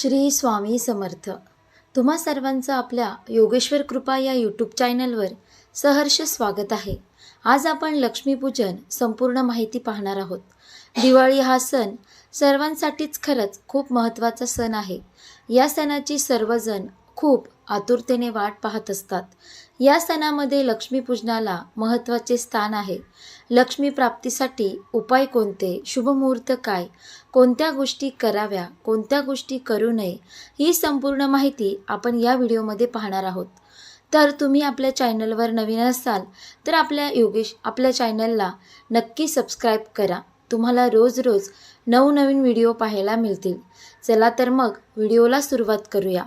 श्री स्वामी समर्थ. तुम्हा सर्वांचं आपल्या योगेश्वर कृपा या यूट्यूब चॅनलवर सहर्ष स्वागत आहे. आज आपण लक्ष्मीपूजन संपूर्ण माहिती पाहणार आहोत. दिवाळी हा सण सर्वांसाठीच खरंच खूप महत्त्वाचा सण आहे. या सणाची सर्वजण खूप आतुरतेने वाट पाहत असतात. या सणामध्ये लक्ष्मीपूजनाला महत्त्वाचे स्थान आहे. लक्ष्मी प्राप्तीसाठी उपाय कोणते? शुभमुहूर्त काय? कोणत्या गोष्टी कराव्या? कोणत्या गोष्टी करू नये? ही संपूर्ण माहिती आपण या व्हिडिओमध्ये पाहणार आहोत. तर तुम्ही आपल्या चॅनलवर नवीन असाल तर आपल्या योगेश आपल्या चॅनलला नक्की सबस्क्राईब करा. तुम्हाला रोज रोज नवनवीन व्हिडिओ पाहायला मिळतील. चला तर मग व्हिडिओला सुरुवात करूया.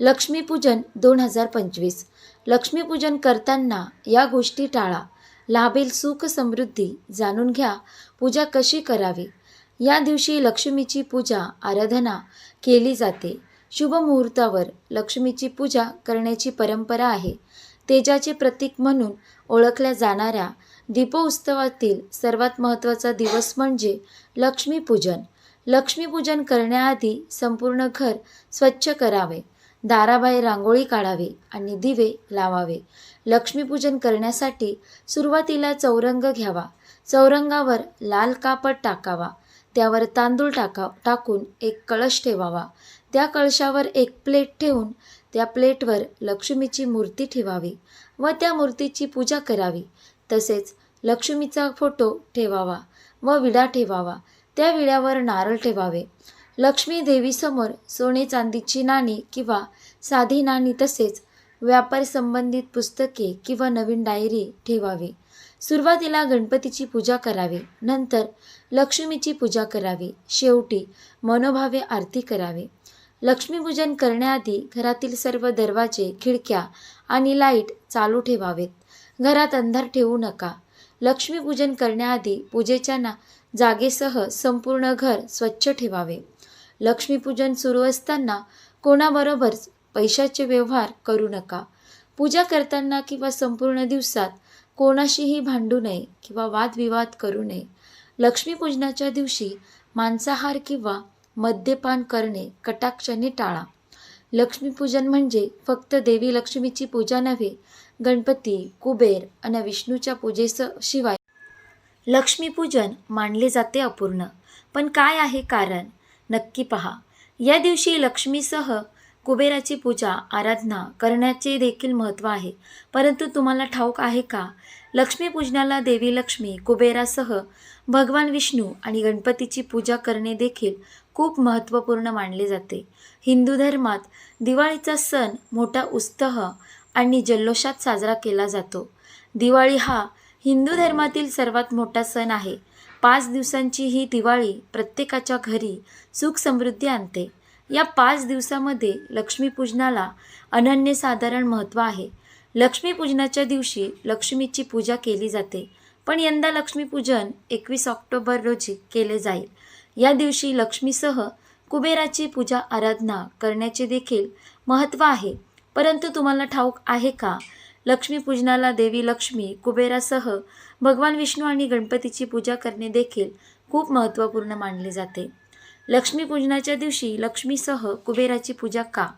लक्ष्मीपूजन दोन हजार पंचवीस. लक्ष्मीपूजन करताना या गोष्टी टाळा. लाभेल सुख समृद्धी जाणून घ्या. पूजा कशी करावी? या दिवशी लक्ष्मीची पूजा आराधना केली जाते. शुभ मुहूर्तावर लक्ष्मीची पूजा करण्याची परंपरा आहे. तेजाचे प्रतीक म्हणून ओळखल्या जाणाऱ्या दीपोत्सवातील सर्वात महत्त्वाचा दिवस म्हणजे लक्ष्मीपूजन. लक्ष्मीपूजन करण्याआधी संपूर्ण घर स्वच्छ करावे. दाराबाहेर रांगोळी काढावी आणि दिवे लावावे. लक्ष्मीपूजन करण्यासाठी सुरुवातीला चौरंग घ्यावा. चौरंगावर लाल कापड टाकावा. त्यावर तांदूळ टाका टाकून एक कळश ठेवावा. त्या कळशावर एक प्लेट ठेवून त्या प्लेटवर लक्ष्मीची मूर्ती ठेवावी व त्या मूर्तीची पूजा करावी. तसेच लक्ष्मीचा फोटो ठेवावा व विडा ठेवावा. त्या विड्यावर नारळ ठेवावे. लक्ष्मी देवीसमोर सोने चांदीची नाणी किंवा साधी नाणी तसेच व्यापार संबंधित पुस्तके किंवा नवीन डायरी ठेवावी. सुरुवातीला गणपतीची पूजा करावी. नंतर लक्ष्मीची पूजा करावी. शेवटी मनोभावे आरती करावी. लक्ष्मीपूजन करण्याआधी घरातील सर्व दरवाजे खिडक्या आणि लाइट चालू ठेवावेत. घरात अंधार ठेवू नका. लक्ष्मीपूजन करण्याआधी पूजेच्या ना जागेसह संपूर्ण घर स्वच्छ ठेवावे. लक्ष्मीपूजन सुरू असताना कोणाबरोबर पैशाचे व्यवहार करू नका. पूजा करताना किंवा संपूर्ण दिवसात कोणाशीही भांडू नये किंवा वादविवाद करू नये. लक्ष्मीपूजनाच्या दिवशी मांसाहार किंवा मद्यपान करणे कटाक्षाने टाळा. लक्ष्मीपूजन म्हणजे फक्त देवी लक्ष्मीची पूजा नव्हे गणपती कुबेर आणि विष्णूच्या पूजेस शिवाय लक्ष्मीपूजन मानले जाते अपूर्ण. पण काय आहे कारण? नक्की पहा. या दिवशी लक्ष्मीसह कुबेराची पूजा आराधना करण्याचे देखील महत्त्व आहे. परंतु तुम्हाला ठाऊक आहे का? लक्ष्मीपूजनाला देवी लक्ष्मी कुबेरासह भगवान विष्णू आणि गणपतीची पूजा करणे देखील खूप महत्त्वपूर्ण मानले जाते. हिंदू धर्मात दिवाळीचा सण मोठा उत्साह आणि जल्लोषात साजरा केला जातो. दिवाळी हा हिंदू धर्मातील सर्वात मोठा सण आहे. पाच दिवसांची ही दिवाळी प्रत्येकाच्या घरी सुख समृद्धी आणते. या पाच दिवसामध्ये लक्ष्मीपूजनाला अनन्यसाधारण महत्त्व आहे. लक्ष्मीपूजनाच्या दिवशी लक्ष्मीची पूजा केली जाते पण यंदा लक्ष्मीपूजन एकवीस ऑक्टोबर रोजी केले जाईल. या दिवशी लक्ष्मीसह कुबेराची पूजा आराधना करण्याचे देखील महत्त्व आहे. परंतु तुम्हाला ठाऊक आहे का? लक्ष्मीपूजनाला देवी लक्ष्मी कुबेरासह भगवान विष्णू आणि गणपतीची पूजा करणे देखील खूप महत्त्वपूर्ण मानले जाते. लक्ष्मीपूजनाच्या दिवशी लक्ष्मीसह कुबेराची पूजा का?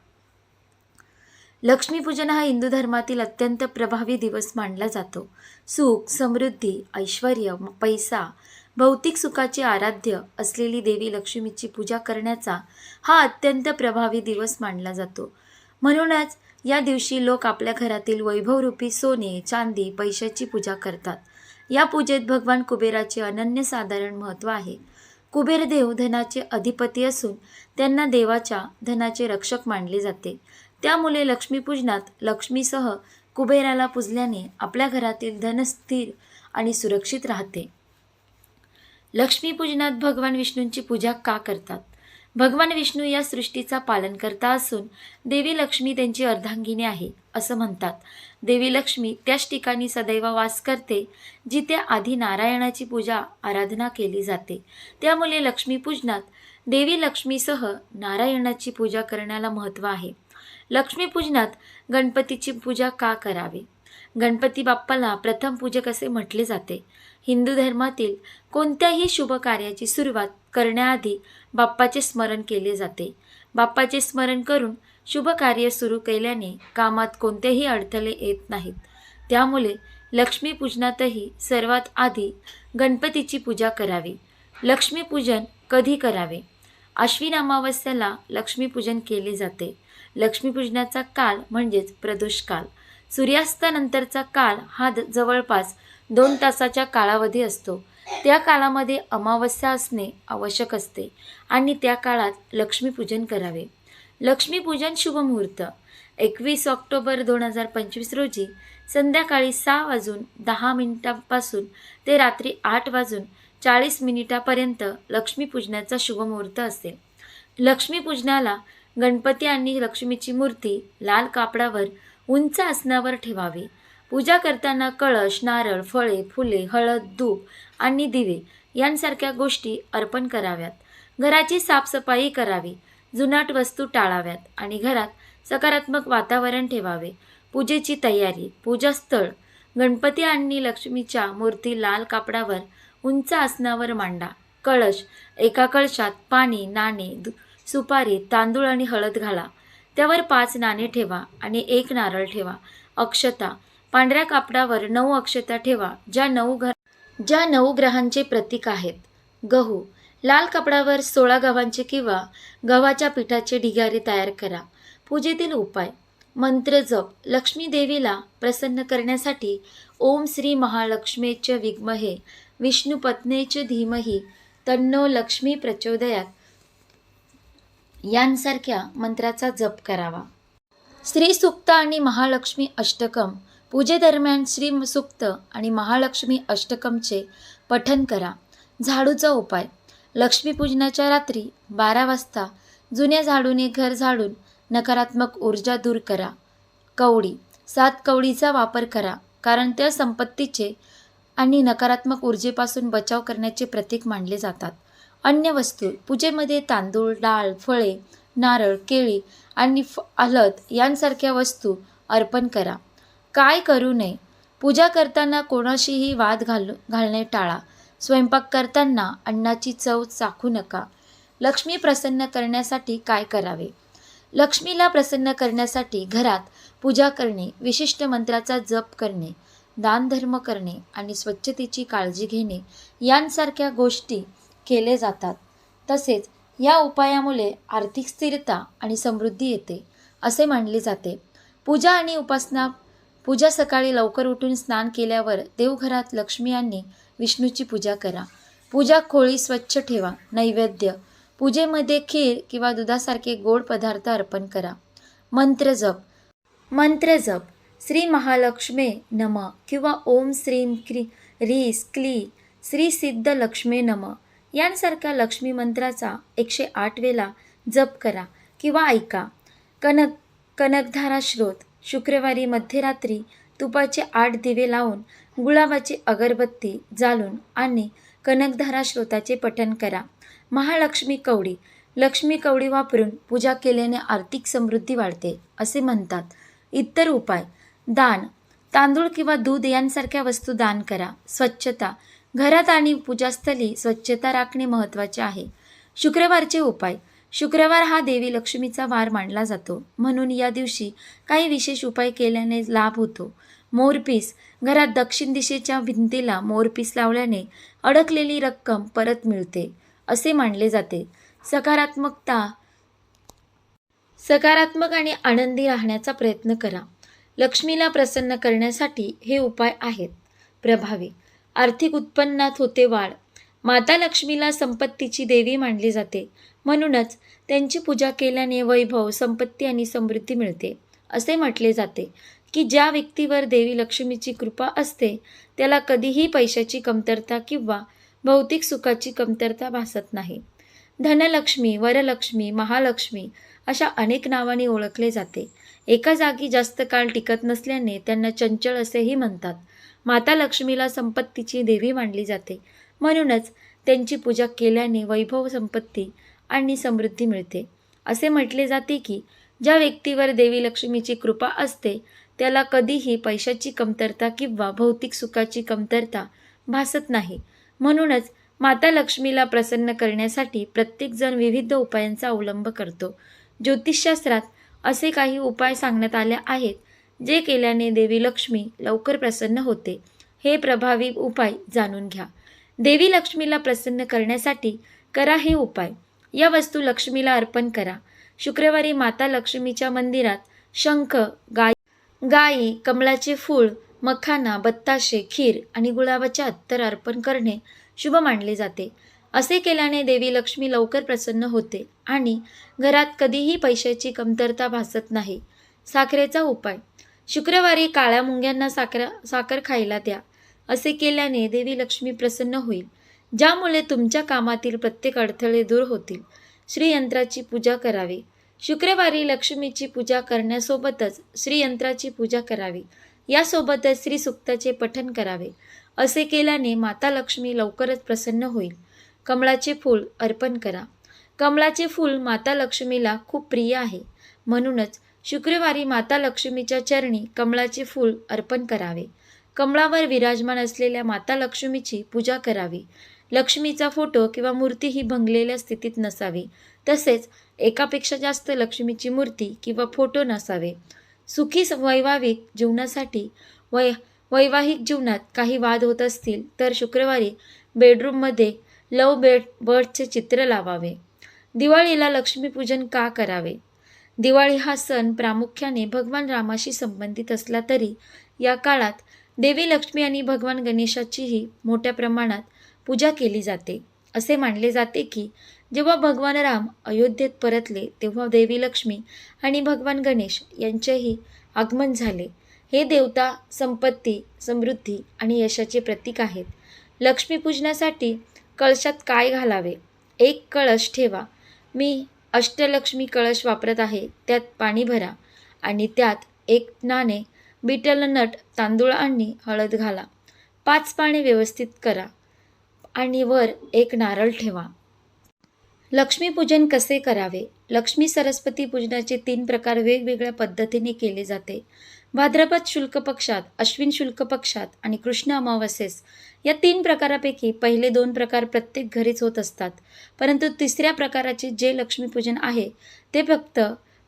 लक्ष्मीपूजन हा हिंदू धर्मातील अत्यंत प्रभावी दिवस मानला जातो. सुख समृद्धी ऐश्वर पैसा भौतिक सुखाचे आराध्य असलेली देवी लक्ष्मीची पूजा करण्याचा हा अत्यंत प्रभावी दिवस मानला जातो. म्हणूनच या दिवशी लोक आपल्या घरातील वैभवरूपी सोने चांदी पैशाची पूजा करतात. या पूजेत भगवान कुबेराचे अनन्यसाधारण महत्त्व आहे. कुबेरदेव धनाचे अधिपती असून त्यांना देवाच्या धनाचे रक्षक मानले जाते. त्यामुळे लक्ष्मीपूजनात लक्ष्मीसह कुबेराला पूजल्याने आपल्या घरातील धन स्थिर आणि सुरक्षित राहते. लक्ष्मीपूजनात भगवान विष्णूंची पूजा का करतात? भगवान विष्णू या सृष्टीचा पालनकर्ता असून देवी लक्ष्मी त्यांची अर्धांगिनी आहे. असं म्हणतात. देवी लक्ष्मी त्याच ठिकाणी सदैव वास करते जिथे आधी नारायणाची पूजा आराधना केली जाते. त्यामुळे लक्ष्मीपूजनात देवी लक्ष्मीसह नारायणाची पूजा करण्याला महत्त्व आहे. लक्ष्मीपूजनात गणपतीची पूजा का करावी? गणपती बाप्पाला प्रथम पूजक असे म्हटले जाते. हिंदू धर्मातील कोणत्याही शुभ कार्याची सुरुवात करण्याआधी बाप्पाचे स्मरण केले जाते. बाप्पाचे स्मरण करून शुभ कार्य सुरू केल्याने कामात कोणतेही अडथळे येत नाहीत. त्यामुळे लक्ष्मीपूजनातही सर्वात आधी गणपतीची पूजा करावी. लक्ष्मीपूजन कधी करावे? आश्विन अमावस्याला लक्ष्मीपूजन केले जाते. लक्ष्मीपूजनाचा काळ म्हणजेच प्रदोष काल सूर्यास्तानंतरचा काळ हा द- जवळपास दोन तासाच्या कालावधी असतो. त्या काळामध्ये अमावस्या असणे आवश्यक असते आणि त्या काळात लक्ष्मीपूजन करावे. लक्ष्मीपूजन शुभ मुहूर्त एकवीस ऑक्टोबर दोन हजार पंचवीस रोजी संध्याकाळी सहा वाजून दहा मिनिटांपासून ते रात्री आठ वाजून चाळीस मिनिटापर्यंत लक्ष्मीपूजनाचा शुभमुहूर्त असेल लक्ष्मीपूजनाला गणपती आणि लक्ष्मीची मूर्ती लाल कापडावर उंच आसनावर ठेवावी. पूजा करताना कळश नारळ फळे फुले हळद धूप आणि दिवे यांसारख्या गोष्टी अर्पण कराव्यात. घराची साफसफाई करावी. जुनाट वस्तू टाळाव्यात आणि घरात सकारात्मक वातावरण ठेवावे. पूजेची तयारी पूजास्थळ गणपती आणि लक्ष्मीच्या मूर्ती लाल कापडावर उंच आसनावर मांडा. कळश एका कळशात पाणी नाणे सुपारी तांदूळ आणि हळद घाला. त्यावर पाच नाणे ठेवा आणि एक नारळ ठेवा. अक्षता पांढऱ्या कापडावर नऊ अक्षता ठेवा ज्या नऊ घर ज्या नऊ ग्रहांचे प्रतीक आहेत. गहू लाल कपडावर सोळा गव्हांचे किंवा गव्हाच्या पिठाचे ढिगारे तयार करा. पूजेतील उपाय. मंत्र जप. लक्ष्मी देवीला प्रसन्न करण्यासाठी ओम श्री महालक्ष्मीच विद्महे विष्णुपत्नेच धीमही तन्नो लक्ष्मी प्रचोदयात. यांसारख्या मंत्राचा जप करावा. श्री सुक्त आणि महालक्ष्मी अष्टकम. पूजेदरम्यान श्री सुक्त आणि महालक्ष्मी अष्टकमचे पठन करा. झाडूचा उपाय. लक्ष्मीपूजनाच्या रात्री बारा वाजता जुन्या झाडूने घर झाडून नकारात्मक ऊर्जा दूर करा. कवडी सात कवडीचा वापर करा कारण त्या संपत्तीचे आणि नकारात्मक ऊर्जेपासून बचाव करण्याचे प्रतीक मानले जातात. अन्य वस्तू पूजेमध्ये तांदूळ डाळ फळे नारळ केळी आणि फ हळद यांसारख्या वस्तू अर्पण करा. काय करू नये? पूजा करताना कोणाशीही वाद घालू घालणे टाळा. स्वयंपाक करताना अन्नाची चव चाखू नका. लक्ष्मी प्रसन्न करण्यासाठी काय करावे? लक्ष्मीला प्रसन्न करण्यासाठी घरात पूजा करणे विशिष्ट मंत्राचा जप करणे दानधर्म करणे आणि स्वच्छतेची काळजी घेणे यांसारख्या गोष्टी केले जातात. तसेच या उपायामुळे आर्थिक स्थिरता आणि समृद्धी येते असे मानले जाते. पूजा आणि उपासना पूजा सकाळी लवकर उठून स्नान केल्यावर देवघरात लक्ष्मी यांनी विष्णूची पूजा करा. पूजा खोळी स्वच्छ ठेवा. नैवेद्य. पूजेमध्ये खीर किंवा दुधासारखे गोड पदार्थ अर्पण करा. मंत्र जप. मंत्र जप. श्री महालक्ष्मे नम किंवा ओम श्रीं क्री रीस क्ली श्री सिद्ध लक्ष्मे नम यांसारख्या लक्ष्मी मंत्राचा एकशे आठ वेळा जप करा किंवा ऐका. कनक कनकधारा श्रोत शुक्रवारी मध्यरात्री तुपाचे आठ दिवे लावून गुलाबाची अगरबत्ती जाळून आणि कनकधारा श्रोताचे पठण करा. महालक्ष्मी कवडी. लक्ष्मी कवडी वापरून पूजा केल्याने आर्थिक समृद्धी वाढते असे म्हणतात. इतर उपाय. दान. तांदूळ किंवा दूध यांसारख्या वस्तू दान करा. स्वच्छता. घरात आणि पूजास्थली स्वच्छता राखणे महत्त्वाचे आहे. शुक्रवारचे उपाय. शुक्रवार हा देवी लक्ष्मीचा वार मानला जातो. म्हणून या दिवशी काही विशेष उपाय केल्याने लाभ होतो. मोरपीस घरात दक्षिण दिशेच्या भिंतीला मोरपीस लावल्याने अडकलेली रक्कम परत मिळते असे मानले जाते. सकारात्मकता सकारात्मक आणि आनंदी राहण्याचा प्रयत्न करा. लक्ष्मीला प्रसन्न करण्यासाठी हे उपाय आहेत. प्रभावी आर्थिक उत्पन्नात होते वाढ. माता लक्ष्मीला संपत्तीची देवी मानली जाते. म्हणूनच त्यांची पूजा केल्याने वैभव संपत्ती आणि समृद्धी मिळते. असे म्हटले जाते की ज्या व्यक्तीवर देवी लक्ष्मीची कृपा असते त्याला कधीही पैशाची कमतरता किंवा भौतिक सुखाची कमतरता भासत नाही. धनलक्ष्मी वरलक्ष्मी महालक्ष्मी अशा अनेक नावांनी ओळखले जाते. एका जागी जास्त काळ टिकत नसल्याने त्यांना चंचल असेही म्हणतात. माता लक्ष्मीला संपत्तीची देवी मानली जाते. म्हणूनच त्यांची पूजा केल्याने वैभव संपत्ती आणि समृद्धी मिळते. असे म्हटले जाते की ज्या व्यक्तीवर देवी लक्ष्मीची कृपा असते त्याला कधीही पैशाची कमतरता किंवा भौतिक सुखाची कमतरता भासत नाही. म्हणूनच माता लक्ष्मीला प्रसन्न करण्यासाठी प्रत्येकजण विविध उपायांचा अवलंब करतो. ज्योतिषशास्त्रात असे काही उपाय सांगण्यात आले आहेत जे केल्याने देवी लक्ष्मी लवकर प्रसन्न होते. हे प्रभावी उपाय जाणून घ्या. देवी लक्ष्मीला प्रसन्न करण्यासाठी करा हे उपाय. या वस्तू लक्ष्मीला अर्पण करा. शुक्रवारी माता लक्ष्मीच्या मंदिरात शंख गाय गायी कमळाचे फूळ मखाना बत्ताशे खीर आणि गुलाबाचे अत्तर अर्पण करणे शुभ मानले जाते. असे केल्याने देवी लक्ष्मी लवकर प्रसन्न होते आणि घरात कधीही पैशाची कमतरता भासत नाही. साखरेचा उपाय. शुक्रवारी काळ्या मुंग्यांना साखर साखर खायला द्या. असे केल्याने देवी लक्ष्मी प्रसन्न होईल. ज्यामुळे तुमच्या कामातील प्रत्येक अडथळे दूर होतील. श्रीयंत्राची पूजा करावी. शुक्रवारी लक्ष्मीची पूजा करण्यासोबतच श्रीयंत्राची पूजा करावी. यासोबतच श्रीसुक्ताचे पठण करावे. असे केल्याने माता लक्ष्मी लवकरच प्रसन्न होईल. कमळाचे फूल अर्पण करा. कमळाचे फूल माता लक्ष्मीला खूप प्रिय आहे. म्हणूनच शुक्रवारी माता लक्ष्मीच्या चरणी कमळाचे फूल अर्पण करावे. कमळावर विराजमान असलेल्या माता लक्ष्मीची पूजा करावी. लक्ष्मीचा फोटो किंवा मूर्ती ही भंगलेल्या स्थितीत नसावी. तसेच एकापेक्षा जास्त लक्ष्मीची मूर्ती किंवा फोटो नसावे. सुखी वैवाहिक जीवनासाठी वै वैवाहिक जीवनात काही वाद होत असतील तर शुक्रवारी बेडरूममध्ये लव बेड बर्डचे चित्र लावावे. दिवाळीला लक्ष्मीपूजन का करावे? दिवाळी हा सण प्रामुख्याने भगवान रामाशी संबंधित असला तरी या काळात देवी लक्ष्मी आणि भगवान गणेशाचीही मोठ्या प्रमाणात पूजा केली जाते. असे मानले जाते की जेव्हा भगवान राम अयोध्येत परतले तेव्हा देवी लक्ष्मी आणि भगवान गणेश यांचेही आगमन झाले. हे देवता संपत्ती समृद्धी आणि यशाचे प्रतीक आहेत. लक्ष्मीपूजनासाठी कळशात काय घालावे? एक कळश ठेवा. मी अष्टलक्ष्मी कळश वापरत आहे त्यात पाणी भरा आणि त्यात एक नाणे बिटल नट तांदूळ आणि हळद घाला. पाच पाने व्यवस्थित करा. आणि वर एक नारळ ठेवा. लक्ष्मीपूजन कसे करावे? लक्ष्मी सरस्वती पूजनाचे तीन प्रकार वेगवेगळ्या पद्धतीने केले जाते. भाद्रपद शुल्क पक्षात अश्विन शुल्क पक्षात आणि कृष्ण अमावस्येस या तीन प्रकारापैकी पहिले दोन प्रकार प्रत्येक घरीच होत असतात. परंतु तिसऱ्या प्रकाराचे जे लक्ष्मीपूजन आहे ते फक्त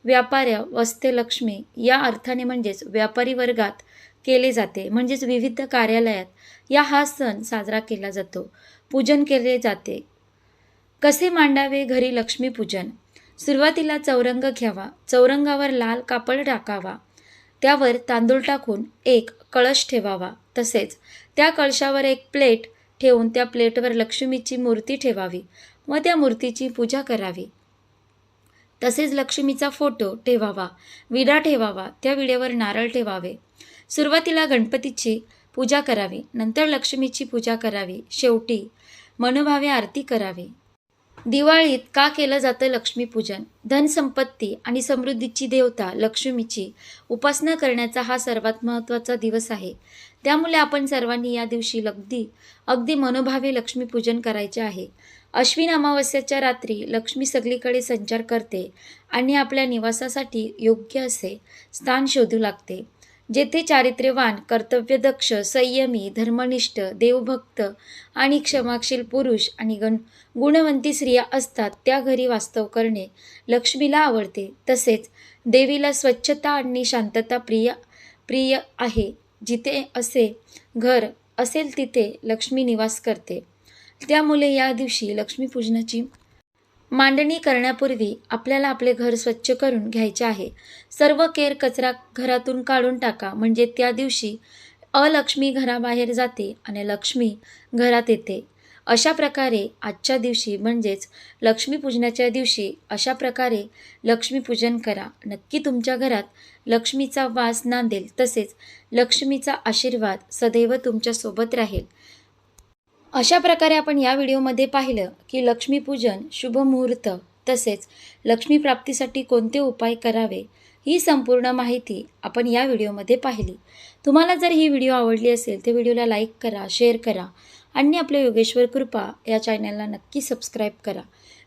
व्यापाऱ्या वस्ते लक्ष्मी या अर्थाने म्हणजेच व्यापारी वर्गात केले जाते. म्हणजेच विविध कार्यालयात या हा सण साजरा केला जातो. पूजन केले जाते. कसे मांडावे घरी लक्ष्मीपूजन सुरुवातीला चौरंग घ्यावा. चौरंगावर लाल कापड टाकावा. त्यावर तांदूळ टाकून एक कळश ठेवावा. तसेच त्या कळशावर एक प्लेट ठेवून त्या प्लेटवर लक्ष्मीची मूर्ती ठेवावी व त्या मूर्तीची पूजा करावी. तसेच लक्ष्मीचा फोटो ठेवावा. विडा ठेवावा. त्या विड्यावर नारळ ठेवावे. सुरुवातीला गणपतीची पूजा करावी नंतर लक्ष्मीची पूजा करावी शेवटी मनोभावे आरती करावी. दिवाळीत का केलं जातं लक्ष्मीपूजन? धनसंपत्ती आणि समृद्धीची देवता लक्ष्मीची उपासना करण्याचा हा सर्वात महत्त्वाचा दिवस आहे. त्यामुळे आपण सर्वांनी या दिवशी अगदी अगदी मनोभावे लक्ष्मीपूजन करायचे आहे. अश्विन अमावस्याच्या रात्री लक्ष्मी सगळीकडे संचार करते आणि आपल्या निवासासाठी योग्य असे स्थान शोधू लागते. जेथे चारित्र्यवान कर्तव्यदक्ष संयमी धर्मनिष्ठ देवभक्त आणि क्षमाशील पुरुष आणि गण गुणवंती स्त्रिया असतात त्या घरी वास्तव करणे लक्ष्मीला आवडते. तसेच देवीला स्वच्छता आणि शांतता प्रिय प्रिय आहे. जिथे असे घर असेल तिथे लक्ष्मी निवास करते. त्यामुळे या दिवशी लक्ष्मीपूजनाची मांडणी करण्यापूर्वी आपल्याला आपले घर स्वच्छ करून घ्यायचे आहे. सर्व केर कचरा घरातून काढून टाका. म्हणजे त्या दिवशी अलक्ष्मी घराबाहेर जाते आणि लक्ष्मी घरात येते. अशा प्रकारे आजच्या दिवशी म्हणजेच लक्ष्मीपूजनाच्या दिवशी अशा प्रकारे लक्ष्मीपूजन करा. नक्की तुमच्या घरात लक्ष्मीचा वास नांदेल. तसेच लक्ष्मीचा आशीर्वाद सदैव तुमच्यासोबत राहील. अशा प्रकारे आपण या व्हिडिओमध्ये पाहिलं की लक्ष्मीपूजन शुभ मुहूर्त तसेच लक्ष्मी प्राप्तीसाठी कोणते उपाय करावे ही संपूर्ण माहिती आपण या व्हिडिओमध्ये पाहिली. तुम्हाला जर ही व्हिडिओ आवडली असेल तर व्हिडिओला लाईक करा शेअर करा आणि आपल्या योगेश्वर कृपा या चॅनलला नक्की सबस्क्राईब करा.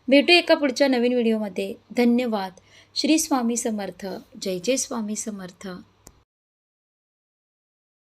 भेटू एका पुढच्या नवीन व्हिडिओमध्ये. धन्यवाद. श्री स्वामी समर्थ. जय जय स्वामी समर्थ.